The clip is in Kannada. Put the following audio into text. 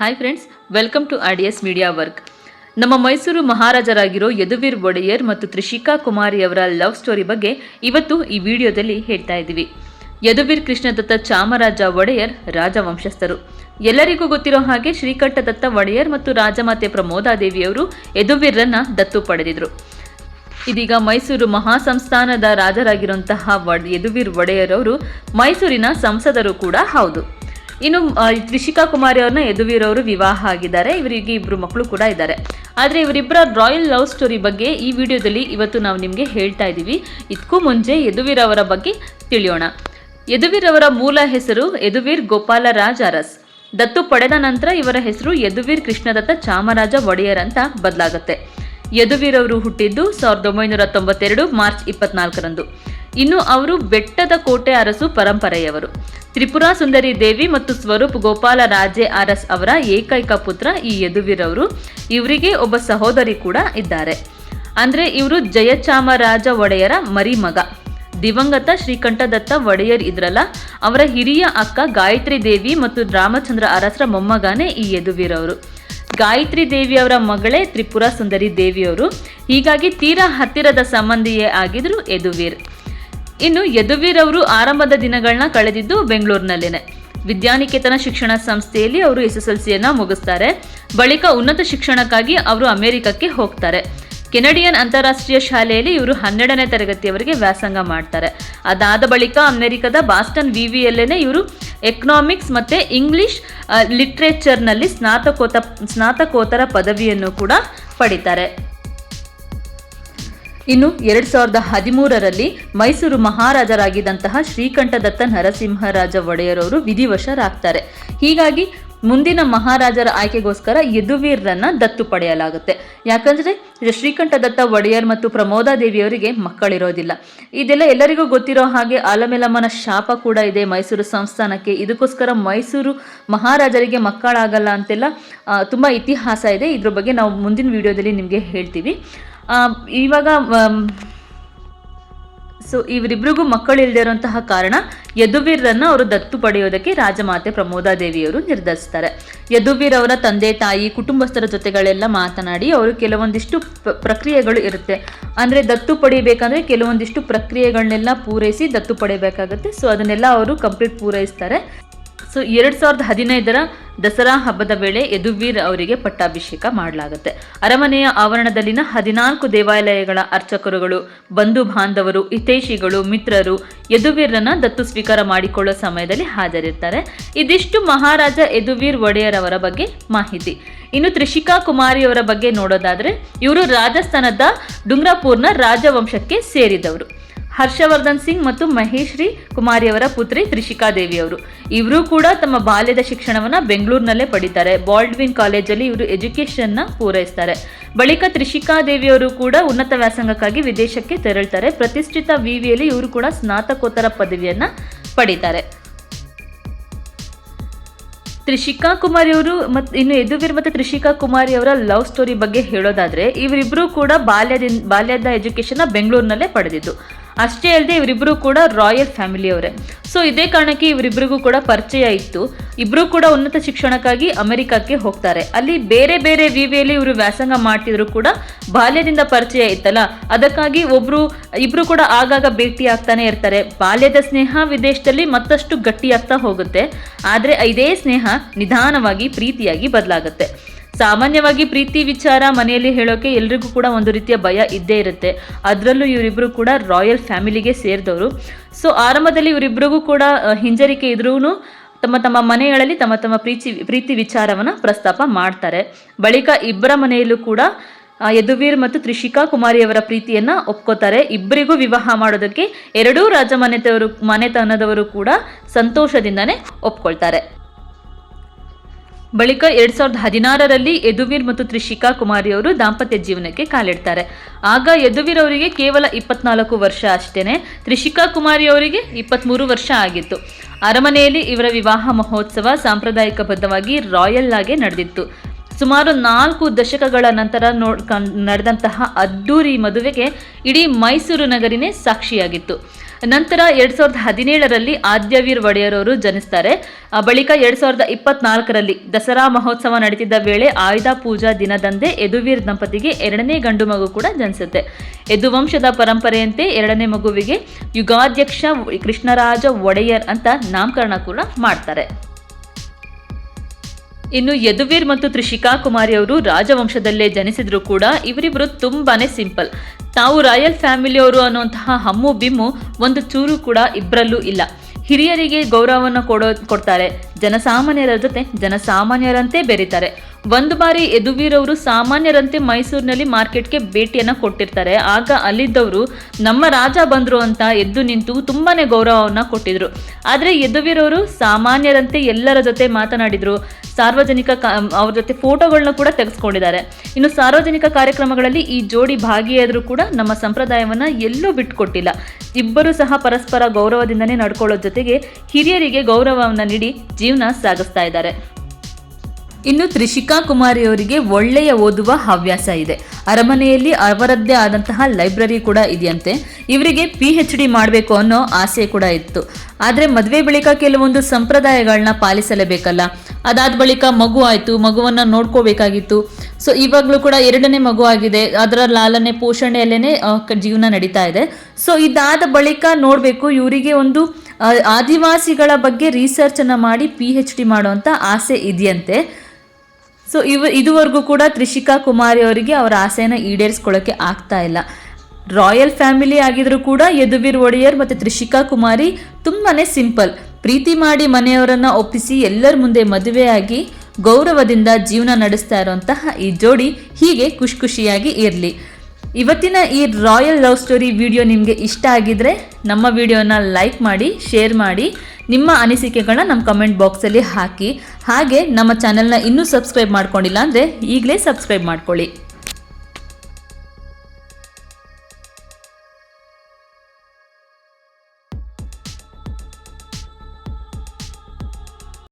Hi friends welcome to R D S media work ನಮ್ಮ ಮೈಸೂರು ಮಹಾರಾಜರಾಗಿರೋ ಯದುವೀರ್ ಒಡೆಯರ್ ಮತ್ತು ತ್ರಿಷಿಕಾ ಕುಮಾರಿಯವರ ಲವ್ ಸ್ಟೋರಿ ಬಗ್ಗೆ ಇವತ್ತು ಈ ವಿಡಿಯೋದಲ್ಲಿ ಹೇಳ್ತಾ ಇದ್ದೀವಿ. ಯದುವೀರ್ ಕೃಷ್ಣದತ್ತ ಚಾಮರಾಜ ಒಡೆಯರ್ ರಾಜವಂಶಸ್ಥರು. ಎಲ್ಲರಿಗೂ ಗೊತ್ತಿರೋ ಹಾಗೆ ಶ್ರೀಕಂಠದತ್ತ ಒಡೆಯರ್ ಮತ್ತು ರಾಜಮಾತೆ ಪ್ರಮೋದಾದೇವಿಯವರು ಯದುವೀರ್ರನ್ನ ದತ್ತು ಪಡೆದಿದ್ರು. ಇದೀಗ ಮೈಸೂರು ಮಹಾಸಂಸ್ಥಾನದ ರಾಜರಾಗಿರುವಂತಹ ಯದುವೀರ್ ಒಡೆಯರ್ ಅವರು ಮೈಸೂರಿನ ಸಂಸದರು ಕೂಡ ಹೌದು. ಇನ್ನು ತ್ರಿಷಿಕಾ ಕುಮಾರಿ ಅವ್ರನ್ನ ಯದುವೀರವರು ವಿವಾಹ ಆಗಿದ್ದಾರೆ. ಇವರಿಗೆ ಇಬ್ಬರು ಮಕ್ಕಳು ಕೂಡ ಇದ್ದಾರೆ. ಆದರೆ ಇವರಿಬ್ಬರ ರಾಯಲ್ ಲವ್ ಸ್ಟೋರಿ ಬಗ್ಗೆ ಈ ವಿಡಿಯೋದಲ್ಲಿ ಇವತ್ತು ನಾವು ನಿಮಗೆ ಹೇಳ್ತಾ ಇದ್ದೀವಿ. ಇದಕ್ಕೂ ಮುಂಚೆ ಯದುವೀರ್ ಅವರ ಬಗ್ಗೆ ತಿಳಿಯೋಣ. ಯದುವೀರ್ ಅವರ ಮೂಲ ಹೆಸರು ಯದುವೀರ್ ಗೋಪಾಲರಾಜ್ ಅರಸ್. ದತ್ತು ಪಡೆದ ನಂತರ ಇವರ ಹೆಸರು ಯದುವೀರ್ ಕೃಷ್ಣದತ್ತ ಚಾಮರಾಜ ಒಡೆಯರ್ ಅಂತ ಬದಲಾಗುತ್ತೆ. ಯದುವೀರ್ ಅವರು ಹುಟ್ಟಿದ್ದು ಸಾವಿರದ ಒಂಬೈನೂರ ತೊಂಬತ್ತೆರಡು ಮಾರ್ಚ್ ಇಪ್ಪತ್ನಾಲ್ಕರಂದು. ಇನ್ನು, ಅವರು ಬೆಟ್ಟದ ಕೋಟೆ ಅರಸು ಪರಂಪರೆಯವರು. ತ್ರಿಪುರಾ ಸುಂದರಿ ದೇವಿ ಮತ್ತು ಸ್ವರೂಪ್ ಗೋಪಾಲ ರಾಜೆ ಅರಸ್ ಅವರ ಏಕೈಕ ಪುತ್ರ ಈ ಯದುವೀರವರು. ಇವರಿಗೆ ಒಬ್ಬ ಸಹೋದರಿ ಕೂಡ ಇದ್ದಾರೆ. ಅಂದರೆ ಇವರು ಜಯಚಾಮರಾಜ ಒಡೆಯರ ಮರಿಮಗ. ದಿವಂಗತ ಶ್ರೀಕಂಠದತ್ತ ಒಡೆಯರ್ ಇದ್ರಲ್ಲ, ಅವರ ಹಿರಿಯ ಅಕ್ಕ ಗಾಯತ್ರಿ ದೇವಿ ಮತ್ತು ರಾಮಚಂದ್ರ ಅರಸರ ಮೊಮ್ಮಗನೇ ಈ ಯದುವೀರವರು. ಗಾಯತ್ರಿ ದೇವಿಯವರ ಮಗಳೇ ತ್ರಿಪುರ ಸುಂದರಿ ದೇವಿಯವರು. ಹೀಗಾಗಿ ತೀರಾ ಹತ್ತಿರದ ಸಂಬಂಧಿಯೇ ಆಗಿದ್ರು ಯದುವೀರ್. ಇನ್ನು ಯದುವೀರ್ ಅವರು ಆರಂಭದ ದಿನಗಳನ್ನ ಕಳೆದಿದ್ದು ಬೆಂಗಳೂರಿನಲ್ಲೇನೆ. ವಿದ್ಯಾನಿಕೇತನ ಶಿಕ್ಷಣ ಸಂಸ್ಥೆಯಲ್ಲಿ ಅವರು ಎಸ್ ಎಸ್ ಎಲ್ ಸಿಯನ್ನ ಮುಗಿಸ್ತಾರೆ. ಬಳಿಕ ಉನ್ನತ ಶಿಕ್ಷಣಕ್ಕಾಗಿ ಅವರು ಅಮೆರಿಕಕ್ಕೆ ಹೋಗ್ತಾರೆ. ಕೆನಡಿಯನ್ ಅಂತಾರಾಷ್ಟ್ರೀಯ ಶಾಲೆಯಲ್ಲಿ ಇವರು ಹನ್ನೆರಡನೇ ತರಗತಿಯವರೆಗೆ ವ್ಯಾಸಂಗ ಮಾಡ್ತಾರೆ. ಅದಾದ ಬಳಿಕ ಅಮೆರಿಕದ ಬಾಸ್ಟನ್ ವಿ ವಿಯಲ್ಲೇನೆ ಇವರು ಎಕನಾಮಿಕ್ಸ್ ಮತ್ತು ಇಂಗ್ಲಿಷ್ ಲಿಟ್ರೇಚರ್ನಲ್ಲಿ ಸ್ನಾತಕೋತ, ಸ್ನಾತಕೋತ್ತರ ಪದವಿಯನ್ನು ಕೂಡ ಪಡಿತಾರೆ. ಇನ್ನು ಎರಡ್ ಸಾವಿರದ ಹದಿಮೂರರಲ್ಲಿ ಮೈಸೂರು ಮಹಾರಾಜರಾಗಿದ್ದಂತಹ ಶ್ರೀಕಂಠದತ್ತ ನರಸಿಂಹರಾಜ ಒಡೆಯರವರು ವಿಧಿವಶರಾಗ್ತಾರೆ. ಹೀಗಾಗಿ ಮುಂದಿನ ಮಹಾರಾಜರ ಆಯ್ಕೆಗೋಸ್ಕರ ಯದುವೀರ್ರನ್ನ ದತ್ತು ಪಡೆಯಲಾಗುತ್ತೆ. ಯಾಕಂದ್ರೆ ಶ್ರೀಕಂಠದತ್ತ ಒಡೆಯರ್ ಮತ್ತು ಪ್ರಮೋದಾದೇವಿಯವರಿಗೆ ಮಕ್ಕಳಿರೋದಿಲ್ಲ. ಇದೆಲ್ಲ ಎಲ್ಲರಿಗೂ ಗೊತ್ತಿರೋ ಹಾಗೆ ಆಲಮೆಲಮ್ಮನ ಶಾಪ ಕೂಡ ಇದೆ ಮೈಸೂರು ಸಂಸ್ಥಾನಕ್ಕೆ. ಇದಕ್ಕೋಸ್ಕರ ಮೈಸೂರು ಮಹಾರಾಜರಿಗೆ ಮಕ್ಕಳಾಗಲ್ಲ ಅಂತೆಲ್ಲ ತುಂಬಾ ಇತಿಹಾಸ ಇದೆ. ಇದ್ರ ಬಗ್ಗೆ ನಾವು ಮುಂದಿನ ವಿಡಿಯೋದಲ್ಲಿ ನಿಮಗೆ ಹೇಳ್ತೀವಿ. ಇವಾಗ ಸೊ ಇವರಿಬ್ರಿಗೂ ಮಕ್ಕಳಿಲ್ಲದೆ ಇರುವಂತಹ ಕಾರಣ ಯದುವೀರ್ರನ್ನ ಅವರು ದತ್ತು ಪಡೆಯೋದಕ್ಕೆ ರಾಜಮಾತೆ ಪ್ರಮೋದಾದೇವಿಯವರು ನಿರ್ಧರಿಸ್ತಾರೆ. ಯದುವೀರ್ ಅವರ ತಂದೆ, ತಾಯಿ, ಕುಟುಂಬಸ್ಥರ ಜೊತೆಗಳೆಲ್ಲ ಮಾತನಾಡಿ ಅವರು ಕೆಲವೊಂದಿಷ್ಟು ಪ್ರಕ್ರಿಯೆಗಳು ಇರುತ್ತೆ. ಅಂದ್ರೆ ದತ್ತು ಪಡಿಬೇಕಂದ್ರೆ ಕೆಲವೊಂದಿಷ್ಟು ಪ್ರಕ್ರಿಯೆಗಳನ್ನೆಲ್ಲ ಪೂರೈಸಿ ದತ್ತು ಪಡೆಯಬೇಕಾಗುತ್ತೆ. ಸೊ ಅದನ್ನೆಲ್ಲ ಅವರು ಕಂಪ್ಲೀಟ್ ಪೂರೈಸ್ತಾರೆ. ಸೊ ಎರಡು ಸಾವಿರದ ಹದಿನೈದರ ದಸರಾ ಹಬ್ಬದ ವೇಳೆ ಯದುವೀರ್ ಅವರಿಗೆ ಪಟ್ಟಾಭಿಷೇಕ ಮಾಡಲಾಗುತ್ತೆ. ಅರಮನೆಯ ಆವರಣದಲ್ಲಿನ ಹದಿನಾಲ್ಕು ದೇವಾಲಯಗಳ ಅರ್ಚಕರುಗಳು, ಬಂಧು ಬಾಂಧವರು, ಹಿತೈಷಿಗಳು, ಮಿತ್ರರು ಯದುವೀರ್ರನ್ನ ದತ್ತು ಸ್ವೀಕಾರ ಮಾಡಿಕೊಳ್ಳೋ ಸಮಯದಲ್ಲಿ ಹಾಜರಿರ್ತಾರೆ. ಇದಿಷ್ಟು ಮಹಾರಾಜ ಯದುವೀರ್ ಒಡೆಯರ್ ಅವರ ಬಗ್ಗೆ ಮಾಹಿತಿ. ಇನ್ನು ತ್ರಿಷಿಕಾ ಕುಮಾರಿಯವರ ಬಗ್ಗೆ ನೋಡೋದಾದ್ರೆ, ಇವರು ರಾಜಸ್ಥಾನದ ಡುಂಗ್ರಾಪುರ್ನ ರಾಜವಂಶಕ್ಕೆ ಸೇರಿದವರು. ಹರ್ಷವರ್ಧನ್ ಸಿಂಗ್ ಮತ್ತು ಮಹೇಶ್ರೀ ಕುಮಾರಿಯವರ ಪುತ್ರಿ ತ್ರಿಷಿಕಾ ದೇವಿಯವರು ಇವರು ಕೂಡ ತಮ್ಮ ಬಾಲ್ಯದ ಶಿಕ್ಷಣವನ್ನ ಬೆಂಗಳೂರಿನಲ್ಲೇ ಪಡಿತಾರೆ. ಬಾಲ್ಡ್ವಿನ್ ಕಾಲೇಜಲ್ಲಿ ಇವರು ನ ಪೂರೈಸ್ತಾರೆ. ಬಳಿಕ ತ್ರಿಷಿಕಾ ದೇವಿಯವರು ಕೂಡ ಉನ್ನತ ವ್ಯಾಸಂಗಕ್ಕಾಗಿ ವಿದೇಶಕ್ಕೆ ತೆರಳ್ತಾರೆ. ಪ್ರತಿಷ್ಠಿತ ವಿವಿಯಲ್ಲಿ ಇವರು ಕೂಡ ಸ್ನಾತಕೋತ್ತರ ಪದವಿಯನ್ನ ಪಡಿತಾರೆ. ತ್ರಿಷಿಕಾ ಕುಮಾರಿ ಅವರು ಮತ್ತು ಇನ್ನು ಯದುವೀರ್ ಮತ್ತು ತ್ರಿಷಿಕಾ ಕುಮಾರಿ ಅವರ ಲವ್ ಸ್ಟೋರಿ ಬಗ್ಗೆ ಹೇಳೋದಾದರೆ ಇವರಿಬ್ಬರು ಕೂಡ ಬಾಲ್ಯದಿಂದ ಬಾಲ್ಯದ ಎಜುಕೇಷನ್ನ ಬೆಂಗಳೂರಿನಲ್ಲೇ ಪಡೆದಿದ್ದು. ಅಷ್ಟೇ ಅಲ್ಲದೆ ಇವರಿಬ್ಬರು ಕೂಡ ರಾಯಲ್ ಫ್ಯಾಮಿಲಿಯವರೇ ಸೊ ಇದೇ ಕಾರಣಕ್ಕೆ ಇವರಿಬ್ಬರಿಗೂ ಕೂಡ ಪರಿಚಯ ಇತ್ತು. ಇಬ್ಬರು ಕೂಡ ಉನ್ನತ ಶಿಕ್ಷಣಕ್ಕಾಗಿ ಅಮೆರಿಕಕ್ಕೆ ಹೋಗ್ತಾರೆ. ಅಲ್ಲಿ ಬೇರೆ ಬೇರೆ ವಿವಿಯಲ್ಲಿ ಇವರು ವ್ಯಾಸಂಗ ಮಾಡ್ತಿದ್ರು ಕೂಡ ಬಾಲ್ಯದಿಂದ ಪರಿಚಯ ಇತ್ತಲ್ಲ. ಅದಕ್ಕಾಗಿ ಒಬ್ರು, ಇಬ್ರು ಕೂಡ ಆಗಾಗ ಭೇಟಿ ಆಗ್ತಾನೆ ಇರ್ತಾರೆ. ಬಾಲ್ಯದ ಸ್ನೇಹ ವಿದೇಶದಲ್ಲಿ ಮತ್ತಷ್ಟು ಗಟ್ಟಿಯಾಗ್ತಾ ಹೋಗುತ್ತೆ. ಆದರೆ ಇದೇ ಸ್ನೇಹ ನಿಧಾನವಾಗಿ, ಪ್ರೀತಿಯಾಗಿ ಬದಲಾಗುತ್ತೆ. ಸಾಮಾನ್ಯವಾಗಿ ಪ್ರೀತಿ ವಿಚಾರ ಮನೆಯಲ್ಲಿ ಹೇಳೋಕೆ ಎಲ್ರಿಗೂ ಕೂಡ ಒಂದು ರೀತಿಯ ಭಯ ಇದ್ದೇ ಇರುತ್ತೆ. ಅದರಲ್ಲೂ ಇವರಿಬ್ಬರು ಕೂಡ ರಾಯಲ್ ಫ್ಯಾಮಿಲಿಗೆ ಸೇರಿದವರು. ಸೊ ಆರಂಭದಲ್ಲಿ ಇವರಿಬ್ಬರಿಗೂ ಕೂಡ ಹಿಂಜರಿಕೆ ಇದ್ರೂ ತಮ್ಮ ತಮ್ಮ ಮನೆಗಳಲ್ಲಿ ತಮ್ಮ ತಮ್ಮ ಪ್ರೀತಿ ಪ್ರೀತಿ ವಿಚಾರವನ್ನು ಪ್ರಸ್ತಾಪ ಮಾಡ್ತಾರೆ. ಬಳಿಕ ಇಬ್ಬರ ಮನೆಯಲ್ಲೂ ಕೂಡ ಯದುವೀರ್ ಮತ್ತು ತ್ರಿಷಿಕಾ ಕುಮಾರಿಯವರ ಪ್ರೀತಿಯನ್ನ ಒಪ್ಕೋತಾರೆ. ಇಬ್ಬರಿಗೂ ವಿವಾಹ ಮಾಡೋದಕ್ಕೆ ಎರಡೂ ರಾಜಮನೆತವರು ಮನೆತನದವರು ಕೂಡ ಸಂತೋಷದಿಂದನೇ ಒಪ್ಕೊಳ್ತಾರೆ. ಬಳಿಕ ಎರಡ್ ಸಾವಿರದ ಹದಿನಾರರಲ್ಲಿ ಯದುವೀರ್ ಮತ್ತು ತ್ರಿಷಿಕಾ ಕುಮಾರಿ ಅವರು ದಾಂಪತ್ಯ ಜೀವನಕ್ಕೆ ಕಾಲಿಡ್ತಾರೆ. ಆಗ ಯದುವೀರ್ ಅವರಿಗೆ ಕೇವಲ ಇಪ್ಪತ್ನಾಲ್ಕು ವರ್ಷ ಅಷ್ಟೇನೆ, ತ್ರಿಷಿಕಾ ಕುಮಾರಿ ಅವರಿಗೆ ಇಪ್ಪತ್ತ್ಮೂರು ವರ್ಷ ಆಗಿತ್ತು. ಅರಮನೆಯಲ್ಲಿ ಇವರ ವಿವಾಹ ಮಹೋತ್ಸವ ಸಾಂಪ್ರದಾಯಿಕ ಬದ್ಧವಾಗಿ ರಾಯಲ್ ಆಗಿ ನಡೆದಿತ್ತು. ಸುಮಾರು ನಾಲ್ಕು ದಶಕಗಳ ನಂತರ ನೋಡ್ ನಡೆದಂತಹ ಅದ್ದೂರಿ ಮದುವೆಗೆ ಇಡೀ ಮೈಸೂರು ನಗರಿನೇ ಸಾಕ್ಷಿಯಾಗಿತ್ತು. ನಂತರ ಎರಡ್ ಸಾವಿರದ ಹದಿನೇಳರಲ್ಲಿ ಆದ್ಯವೀರ್ ಒಡೆಯರ್ ಅವರು ಜನಿಸ್ತಾರೆ ಬಳಿಕ ಎರಡ್ ಸಾವಿರದ ಇಪ್ಪತ್ನಾಲ್ಕರಲ್ಲಿ ದಸರಾ ಮಹೋತ್ಸವ ನಡೆದಿದ್ದ ವೇಳೆ ಆಯುಧ ಪೂಜಾ ದಿನದಂದೇ ಯದುವೀರ್ ದಂಪತಿಗೆ ಎರಡನೇ ಗಂಡು ಮಗು ಕೂಡ ಜನಿಸುತ್ತೆ. ಯದುವಂಶದ ಪರಂಪರೆಯಂತೆ ಎರಡನೇ ಮಗುವಿಗೆ ಯುಗಾಧ್ಯಕ್ಷ ಕೃಷ್ಣರಾಜ ಒಡೆಯರ್ ಅಂತ ನಾಮಕರಣ ಕೂಡ ಮಾಡ್ತಾರೆ. ಇನ್ನು ಯದುವೀರ್ ಮತ್ತು ತ್ರಿಷಿಕಾ ಕುಮಾರಿ ಅವರು ರಾಜವಂಶದಲ್ಲೇ ಜನಿಸಿದ್ರು ಕೂಡ ಇವರಿಬ್ಬರು ತುಂಬಾನೇ ಸಿಂಪಲ್. ತಾವು ರಾಯಲ್ ಫ್ಯಾಮಿಲಿಯವರು ಅನ್ನುವಂತಹ ಹಮ್ಮು ಬಿಮ್ಮು, ಒಂದು ಚೂರು ಕೂಡ ಇಬ್ಬರಲ್ಲೂ ಇಲ್ಲ. ಹಿರಿಯರಿಗೆ ಗೌರವವನ್ನು ಕೊಡೋ, ಕೊಡ್ತಾರೆ. ಜನಸಾಮಾನ್ಯರ ಜೊತೆ ಜನಸಾಮಾನ್ಯರಂತೆ ಬೆರೀತಾರೆ. ಒಂದು ಬಾರಿ ಯದುವೀರವರು ಸಾಮಾನ್ಯರಂತೆ ಮೈಸೂರಿನಲ್ಲಿ ಮಾರ್ಕೆಟ್ಗೆ ಭೇಟಿಯನ್ನು ಕೊಟ್ಟಿರ್ತಾರೆ. ಆಗ ಅಲ್ಲಿದ್ದವರು, ನಮ್ಮ ರಾಜ ಬಂದರು ಅಂತ ಎದ್ದು ನಿಂತು ತುಂಬಾನೇ ಗೌರವವನ್ನು ಕೊಟ್ಟಿದ್ರು. ಆದರೆ ಯದುವೀರವರು ಸಾಮಾನ್ಯರಂತೆ ಎಲ್ಲರ ಜೊತೆ ಮಾತನಾಡಿದರು. ಸಾರ್ವಜನಿಕ ಅವರ ಜೊತೆ ಫೋಟೋಗಳನ್ನ ಕೂಡ ತೆಗೆಸ್ಕೊಂಡಿದ್ದಾರೆ. ಇನ್ನು ಸಾರ್ವಜನಿಕ ಕಾರ್ಯಕ್ರಮಗಳಲ್ಲಿ ಈ ಜೋಡಿ ಭಾಗಿಯಾದರೂ ಕೂಡ ನಮ್ಮ ಸಂಪ್ರದಾಯವನ್ನು ಎಲ್ಲೂ ಬಿಟ್ಕೊಟ್ಟಿಲ್ಲ. ಇಬ್ಬರೂ ಸಹ ಪರಸ್ಪರ ಗೌರವದಿಂದನೇ ನಡ್ಕೊಳ್ಳೋ ಜೊತೆಗೆ ಹಿರಿಯರಿಗೆ ಗೌರವವನ್ನು ನೀಡಿ ಜೀವನ ಸಾಗಿಸ್ತಾ ಇದ್ದಾರೆ. ಇನ್ನು ತ್ರಿಷಿಕಾ ಕುಮಾರಿ ಅವರಿಗೆ ಒಳ್ಳೆಯ ಓದುವ ಹವ್ಯಾಸ ಇದೆ. ಅರಮನೆಯಲ್ಲಿ ಅವರದ್ದೇ ಆದಂತಹ ಲೈಬ್ರರಿ ಕೂಡ ಇದೆಯಂತೆ. ಇವರಿಗೆ ಪಿ ಎಚ್ ಡಿ ಮಾಡಬೇಕು ಅನ್ನೋ ಆಸೆ ಕೂಡ ಇತ್ತು. ಆದರೆ ಮದುವೆ ಬಳಿಕ ಕೆಲವೊಂದು ಸಂಪ್ರದಾಯಗಳನ್ನ ಪಾಲಿಸಲೇಬೇಕಲ್ಲ. ಅದಾದ ಬಳಿಕ ಮಗು ಆಯಿತು, ಮಗುವನ್ನು ನೋಡ್ಕೋಬೇಕಾಗಿತ್ತು. ಸೊ ಇವಾಗಲೂ ಕೂಡ ಎರಡನೇ ಮಗು ಆಗಿದೆ. ಅದರ ಲಾಲನೆ ಪೋಷಣೆಯಲ್ಲೇ ಜೀವನ ನಡೀತಾ ಇದೆ. ಸೊ ಇದಾದ ಬಳಿಕ ನೋಡಬೇಕು, ಇವರಿಗೆ ಒಂದು ಆದಿವಾಸಿಗಳ ಬಗ್ಗೆ ರಿಸರ್ಚನ್ನು ಮಾಡಿ ಪಿ ಎಚ್ ಡಿ ಮಾಡುವಂಥ ಆಸೆ ಇದೆಯಂತೆ. ಸೊ ಇವ, ಇದುವರೆಗೂ ಕೂಡ ತ್ರಿಷಿಕಾ ಕುಮಾರಿ ಅವರಿಗೆ ಅವರ ಆಸೆಯನ್ನು ಈಡೇರಿಸ್ಕೊಳ್ಳೋಕ್ಕೆ ಆಗ್ತಾ ಇಲ್ಲ. ರಾಯಲ್ ಫ್ಯಾಮಿಲಿ ಆಗಿದ್ರು ಕೂಡ ಯದುವೀರ್ ಒಡೆಯರ್ ಮತ್ತು ತ್ರಿಷಿಕಾ ಕುಮಾರಿ ತುಂಬಾನೇ ಸಿಂಪಲ್. ಪ್ರೀತಿ ಮಾಡಿ ಮನೆಯವರನ್ನ ಒಪ್ಪಿಸಿ ಎಲ್ಲರ ಮುಂದೆ ಮದುವೆಯಾಗಿ ಗೌರವದಿಂದ ಜೀವನ ನಡೆಸ್ತಾ ಇರುವಂತಹ ಈ ಜೋಡಿ ಹೀಗೆ ಖುಷಿ ಖುಷಿಯಾಗಿ ಇರಲಿ. ಇವತ್ತಿನ ಈ ರಾಯಲ್ ಲವ್ ಸ್ಟೋರಿ ವಿಡಿಯೋ ನಿಮಗೆ ಇಷ್ಟ ಆಗಿದ್ರೆ ನಮ್ಮ ವಿಡಿಯೋನ ಲೈಕ್ ಮಾಡಿ, ಶೇರ್ ಮಾಡಿ, ನಿಮ್ಮ ಅನಿಸಿಕೆಗಳನ್ನ ನಮ್ಮ ಕಮೆಂಟ್ ಬಾಕ್ಸಲ್ಲಿ ಹಾಕಿ. ಹಾಗೆ ನಮ್ಮ ಚಾನೆಲ್ನ ಇನ್ನೂ ಸಬ್ಸ್ಕ್ರೈಬ್ ಮಾಡ್ಕೊಂಡಿಲ್ಲ ಅಂದರೆ ಈಗಲೇ ಸಬ್ಸ್ಕ್ರೈಬ್ ಮಾಡ್ಕೊಳ್ಳಿ.